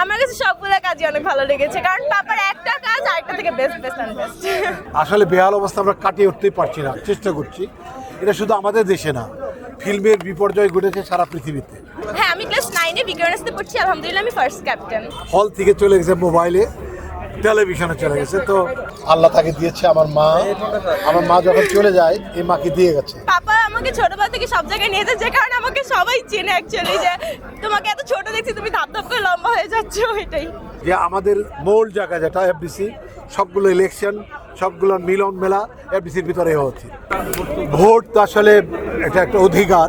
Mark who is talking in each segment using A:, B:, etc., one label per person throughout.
A: আমার কাছে সবগুলো কাজই অনেক ভালো লেগেছে কারণ বাবার একটা কাজ আরেকটা থেকে বেস্ট বেস্ট অ্যান্ড বেস্ট
B: আসলে বেহাল অবস্থা আমরা কাটিয়ে উঠতেই পারছি না চেষ্টা করছি। এটা শুধু আমাদের দেশে না ফিল্মের বিপর্যয় ঘটেছে সারা পৃথিবীতে।
A: হ্যাঁ আমি ক্লাস নাইনে বিজ্ঞানসতে পড়ছি আলহামদুলিল্লাহ আমি ফার্স্ট ক্যাপ্টেন
B: হল থেকে চলে গেছে মোবাইলে টেলিভিশনে চলে গেছে তো আল্লাহ তাকে দিয়েছে আমার মা। আমার মা যখন চলে যায় এই মাকে দিয়ে গেছে।
A: পাপা আমাকে ছোটবেলা থেকে সব জায়গায় নিয়ে যায় যে কারণে আমাকে সবাই চেনে অ্যাকচুয়ালি যে তোমাকে এত ছোট দেখছি তুমি ধাপ ধাপ করে লম্বা হয়ে যাচ্ছ এটাই।
B: যে আমাদের মূল জায়গা যেটা এফডিসি সবগুলো ইলেকশন সবগুলোর মিলন মেলা এফডিসির ভিতরে উচিত। ভোট তো আসলে এটা একটা অধিকার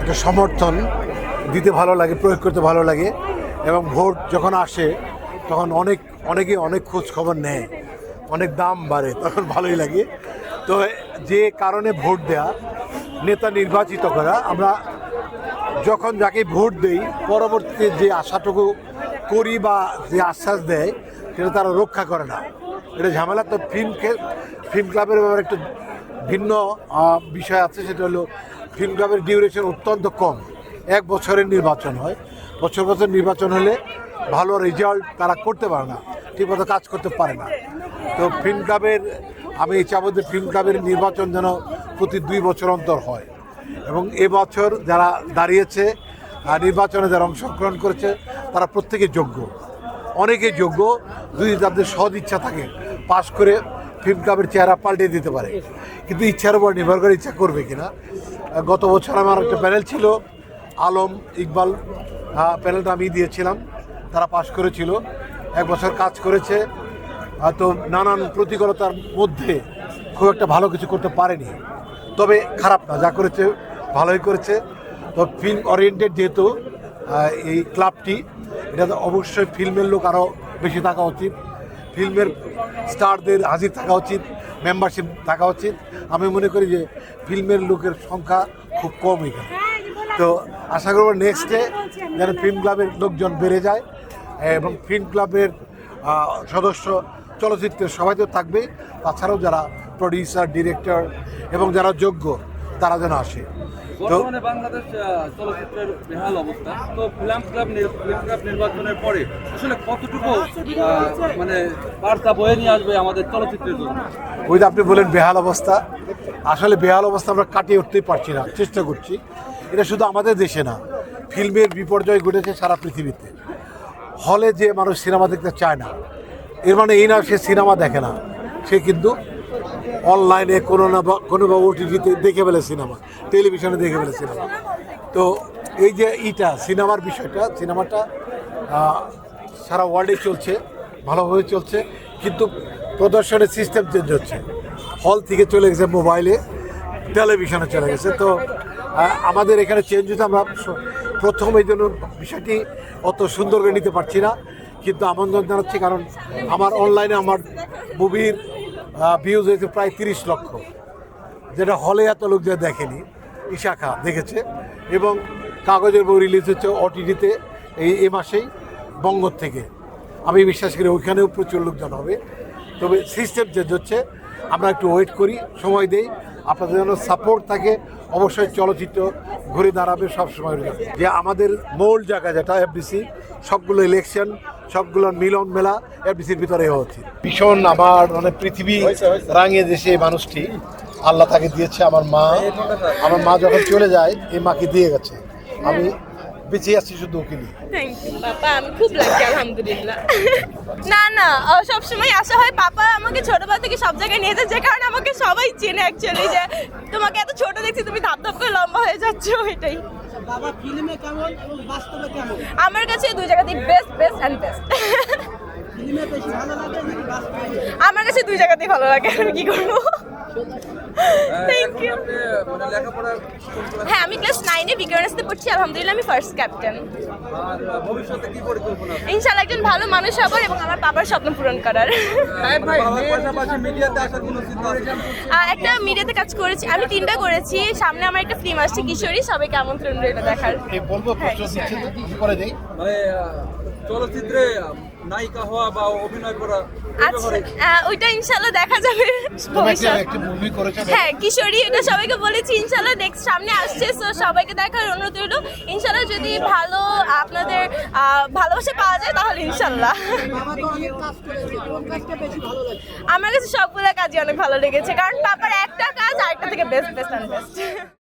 B: একটা সমর্থন। দিতে ভালো লাগে প্রয়োগ করতে ভালো লাগে। এবং ভোট যখন আসে তখন অনেক, অনেকে অনেক খোঁজ খবর নেয়, অনেক দাম বাড়ে, তখন ভালোই লাগে। তো যে কারণে ভোট দেয়া, নেতা নির্বাচিত করা, আমরা যখন যাকে ভোট দেই, পরবর্তীতে যে আশাটুকু করি বা যে আশ্বাস দেয়, সেটা তারা রক্ষা করে না। এটা ঝামেলা। তো ফিল্ম ফিল্ম ক্লাবের ব্যাপারে একটু ভিন্ন বিষয় আছে, সেটা হলো ফিল্ম ক্লাবের ডিউরেশন অত্যন্ত কম। এক বছরের নির্বাচন হয়। বছর বছর নির্বাচন হলে ভালো রেজাল্ট তারা করতে পারে না, ঠিকমতো কাজ করতে পারে না। তো ফিল্ম ক্লাবের আমি চাবো যে ফিল্ম ক্লাবের নির্বাচন যেন প্রতি দুই বছর অন্তর হয়। এবং এবছর যারা দাঁড়িয়েছে নির্বাচনে যারা অংশগ্রহণ করেছে, তারা প্রত্যেকে যোগ্য। অনেকে যোগ্য, যদি তাদের সদ ইচ্ছা থাকে, পাশ করে ফিল্ম ক্লাবের চেহারা পাল্টে দিতে পারে। কিন্তু ইচ্ছার উপর নির্ভর করে ইচ্ছা করবে কিনা। গত বছর আমার একটা প্যানেল ছিল, আলম ইকবাল প্যানেলটা আমি দিয়েছিলাম। তারা পাশ করেছিল এক বছর কাজ করেছে আহ, তো নানান প্রতিকূলতার মধ্যে খুব একটা ভালো কিছু করতে পারেনি। তবে খারাপ না যা করেছে ভালোই করেছে। তো ফিল্ম ওরিয়েন্টেড যেহেতু এই ক্লাবটি এটাতে অবশ্যই ফিল্মের লোক আরও বেশি থাকা উচিত। ফিল্মের স্টারদের হাজির থাকা উচিত মেম্বারশিপ থাকা উচিত। আমি মনে করি যে ফিল্মের লোকের সংখ্যা খুব কম এখানে। তো আশা করব নেক্সটে যেন ফিল্ম ক্লাবের লোকজন বেড়ে যায়। এবং ফিল্ম ক্লাবের সদস্য চলচ্চিত্রের সবাই তো থাকবে। তাছাড়াও যারা প্রডিউসার ডিরেক্টর এবং যারা যোগ্য তারা যেন আসে। তো
C: বাংলাদেশ চলচ্চিত্রের বেহাল অবস্থা। তো ফিল্ম ক্লাব ক্লাব নির্বাচনের পরে আসলে কতটুকু মানে বার্তা বয়ে নিয়ে আসবে আমাদের চলচ্চিত্রের জন্য?
B: ওই যে আপনি বলেন বেহাল অবস্থা আসলে বেহাল অবস্থা আমরা কাটিয়ে উঠতেই পারছি না চেষ্টা করছি। এটা শুধু আমাদের দেশে না ফিল্মের বিপর্যয় ঘটেছে সারা পৃথিবীতে। হলে যে মানুষ সিনেমা দেখতে চায় না, এর মানে এই না সে সিনেমা দেখে না। সে কিন্তু অনলাইনে কোনো না কোনো বা ওটিটিতে দেখে ফেলে সিনেমা, টেলিভিশনে দেখে ফেলে সিনেমা। তো এই যে ইটা, সিনেমার বিষয়টা, সিনেমাটা সারা ওয়ার্ল্ডে চলছে, ভালোভাবে চলছে, কিন্তু প্রদর্শনের সিস্টেম চেঞ্জ হচ্ছে। হল থেকে চলে গেছে মোবাইলে টেলিভিশনে চলে গেছে। তো আমাদের এখানে চেঞ্জ হতে আমরা প্রথম এই জন্য বিষয়টি অত সুন্দর করে নিতে পারছি না, কিন্তু আমন্ত্রণ জানাচ্ছি কারণ আমার অনলাইনে আমার মুভির ভিউজ হয়েছে প্রায় তিরিশ লক্ষ, যেটা হলে এত লোক যে দেখেনি, ইশাখা দেখেছে এবং কাগজের বই রিলিজ হচ্ছে ওটিটিতে এই, এ মাসেই বঙ্গর থেকে। আমি বিশ্বাস করি ওইখানেও প্রচুর লোকজন হবে। তবে সিস্টেম চেঞ্জ হচ্ছে, আমরা একটু ওয়েট করি, সময় দেই, আপনাদের যেন সাপোর্ট থাকে অবশ্যই চলচ্চিত্র ঘুরে দাঁড়াবে সব সময় যে আমাদের মূল জায়গা যেটা এফডিসি সবগুলো ইলেকশন সবগুলো মিলন মেলা এফডিসির ভিতরে উচিত। ভীষণ আমার মানে পৃথিবী রাঙিয়ে দেশে এই মানুষটি। আল্লাহ তাকে দিয়েছে, আমার মা। আমার মা যখন চলে যায়, এই মাকে দিয়ে গেছে। আমি বেঁচে আছি শুধু ওকে নিয়ে।
A: থ্যাংক ইউ পাপা আমি খুব লাকি আলহামদুলিল্লাহ। না না সব সময় আশা হয় পাপা আমাকে ছোটবেলা থেকে সব জায়গায় নিয়ে যায় যে কারণে আমাকে সবাই চেনে অ্যাকচুয়ালি যে তোমাকে এত ছোট দেখছি তুমি ধাপ ধাপ করে লম্বা হয়ে যাচ্ছ এটাই।
D: বাবা ফিল্মে কেমন এবং বাস্তবে কেমন?
A: আমার কাছে দুই জায়গাতেই বেস্ট বেস্ট অ্যান্ড বেস্ট
D: ফিল্মে বেশি ভালো লাগে নাকি বাস্তবে?
A: আমার কাছে দুই জায়গাতেই ভালো লাগে আমি কি করব? থ্যাংক ইউ
C: মানে class-
A: হ্যাঁ আমি ক্লাস নাইনে বিজ্ঞানসতে পড়ছি আলহামদুলিল্লাহ আমি ফার্স্ট ক্যাপ্টেন
C: আর ভবিষ্যতে কি পরিকল্পনা আছে?
A: ইনশাল্লাহ একজন ভালো মানুষ হবার এবং আমার বাবার স্বপ্ন পূরণ করার। আহ, একটা মিডিয়াতে কাজ করেছি আমি তিনটা করেছি সামনে আমার একটা ফিল্ম আসছে কিশোরী সবাইকে আমন্ত্রণ রইল দেখার।
B: এই বলব প্রশ্ন দিচ্ছে করে দেই?
C: মানে চলচ্চিত্রে নায়িকা হওয়া বা অভিনয় করা
A: আচ্ছা ওইটা ইনশাল্লাহ দেখা যাবে। হ্যাঁ কিশোরী এটা সবাইকে বলেছি ইনশাল্লাহ নেক্সট সামনে আসছে তো সবাইকে দেখার অনুরোধ রইল। ইনশাল্লাহ যদি ভালো আপনাদের ভালোবাসা পাওয়া যায় তাহলে
D: লাগে
A: আমার কাছে সবগুলো কাজই অনেক ভালো লেগেছে কারণ পাপার একটা কাজ আরেকটা থেকে বেস্ট বেস্ট অ্যান্ড বেস্ট